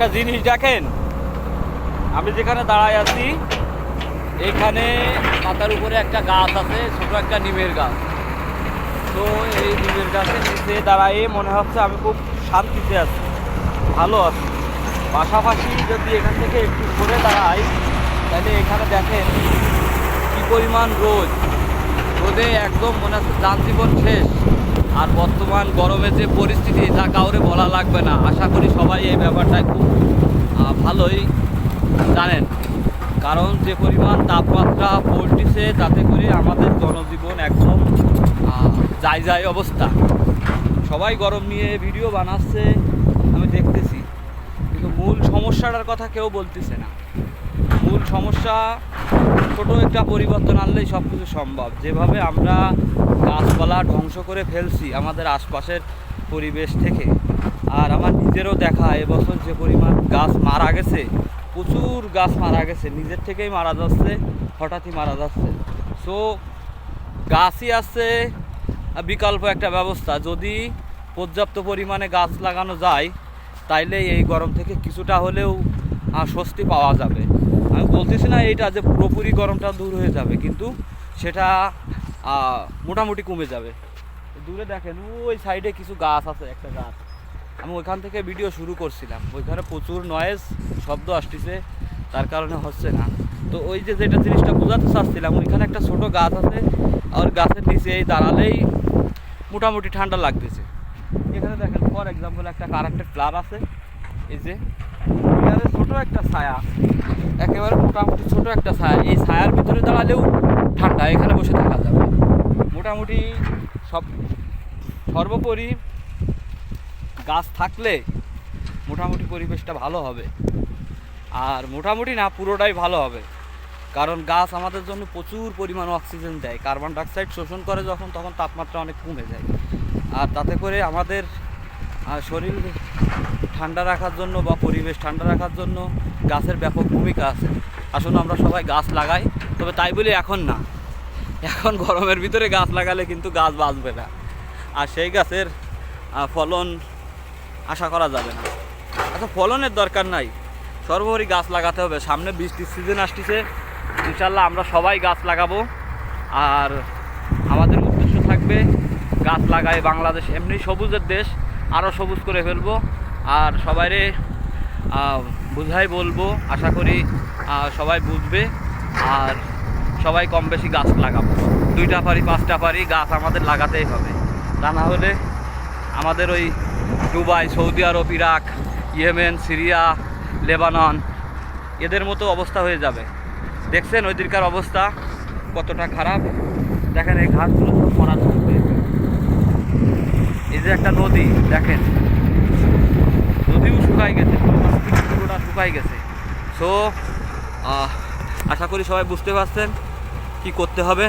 একটা জিনিস দেখেন। আমি যেখানে দাঁড়ায় আছি, এখানে মাথার উপরে একটা গাছ আছে, ছোট একটা নিমের গাছ। তো এই নিমের গাছের নিচে দাঁড়ায়ে মনে হচ্ছে আমি খুব শান্তিতে আছি, ভালো আছি। পাশাপাশি যদি এখান থেকে একটু সরে দাঁড়াই, তাহলে এখানে দেখেন কি পরিমাণ রোদ। রোদে একদম মনে হচ্ছে যানজীবন শেষ। আর বর্তমান গরমে যে পরিস্থিতি, তা কাউরে বলা লাগবে না। আশা করি সবাই এই ব্যাপারটা খুব ভালোই জানেন। কারণ যে পরিমাণ তাপমাত্রা পড়তেছে, তাতে করে আমাদের জনজীবন একদম যায় যায় অবস্থা। সবাই গরম নিয়ে ভিডিও বানাচ্ছে, আমি দেখতেছি। কিন্তু মূল সমস্যাটার কথা কেউ বলতেছে না। মূল সমস্যা, ছোটো একটা পরিবর্তন আনলেই সব কিছু সম্ভব। যেভাবে আমরা গাছপালা ধ্বংস করে ফেলছি আমাদের আশপাশের পরিবেশ থেকে, আর আমার নিজেরও দেখা এবছর যে পরিমাণ গাছ মারা গেছে, প্রচুর গাছ মারা গেছে, নিজের থেকেই মারা যাচ্ছে, হঠাৎই মারা যাচ্ছে। সো গাছই আছে বিকল্প একটা ব্যবস্থা, যদি পর্যাপ্ত পরিমাণে গাছ লাগানো যায় তাইলে এই গরম থেকে কিছুটা হলেও স্বস্তি পাওয়া যাবে। বলতেছি না এইটা যে পুরোপুরি গরমটা দূর হয়ে যাবে, কিন্তু সেটা মোটামুটি কমে যাবে। দূরে দেখেন, ওই সাইডে কিছু গাছ আছে, একটা গাছ। আমি ওইখান থেকে ভিডিও শুরু করছিলাম। ওইখানে প্রচুর নয়েজ শব্দ আসতেছে, তার কারণে হচ্ছে না। তো ওই যে যেটা জিনিসটা বোঝাতে চাচ্ছিলাম, ওইখানে একটা ছোট গাছ আছে, আর গাছের নিচে দাঁড়ালেই মোটামুটি ঠান্ডা লাগতেছে। এখানে দেখেন ফর এক্সাম্পল একটা কারেন্টের প্লার আছে, এই যে। এখানে ছোট একটা ছায়া। একেবারে মোটামুটি ছোট একটা ছায়া। এই ছায়ার ভিতরে দাঁড়ালেও ঠান্ডা, এখানে বসে থাকা যাবে। মোটামুটি সব, সর্বোপরি গাছ থাকলে মোটামুটি পরিবেশটা ভালো হবে। আর মোটামুটি না, পুরোটাই ভালো হবে। কারণ গাছ আমাদের জন্য প্রচুর পরিমাণ অক্সিজেন দেয়। কার্বন ডাইঅক্সাইড শোষণ করে যখন, তখন তাপমাত্রা অনেক কমে যায়। আর তাতে করে আমাদের শরীর ঠান্ডা রাখার জন্য বা পরিবেশ ঠান্ডা রাখার জন্য গাছের ব্যাপক ভূমিকা আছে। আসলে আমরা সবাই গাছ লাগাই, তবে তাই বলে এখন না। এখন গরমের ভিতরে গাছ লাগালে কিন্তু গাছ বাঁচবে না। আর সেই গাছের ফলন আশা করা যাবে না। আচ্ছা ফলনের দরকার নাই। সর্বোপরি গাছ লাগাতে হবে। সামনে বৃষ্টির সিজন আসতেছে। ইনশাল্লাহ আমরা সবাই গাছ লাগাবো। আর আমাদের উদ্দেশ্য থাকবে গাছ লাগাই বাংলাদেশ এমনি সবুজের দেশ। আরও সবুজ করে ফেলব। আর সবাইরে বুঝাই বলব, আশা করি সবাই বুঝবে। আর সবাই কম বেশি গাছ লাগাবো। দুইটা পারি, পাঁচটা পারি, গাছ আমাদের লাগাতেই হবে। তা না হলে আমাদের ওই Dubai, Saudi Arab, Iraq, Yemen, Syria, Lebanon, এদের মতো অবস্থা হয়ে যাবে। দেখছেন ওইদিনকার অবস্থা কতটা খারাপ? দেখেন এই ঘাসগুলো সব হয়েছে এই যে একটা নদী, দেখেন। নদীও শুকাই গেছে পুরোটা শুকাই গেছে। সো আশা করি সবাই বুঝতে পারছেন কি করতে হবে।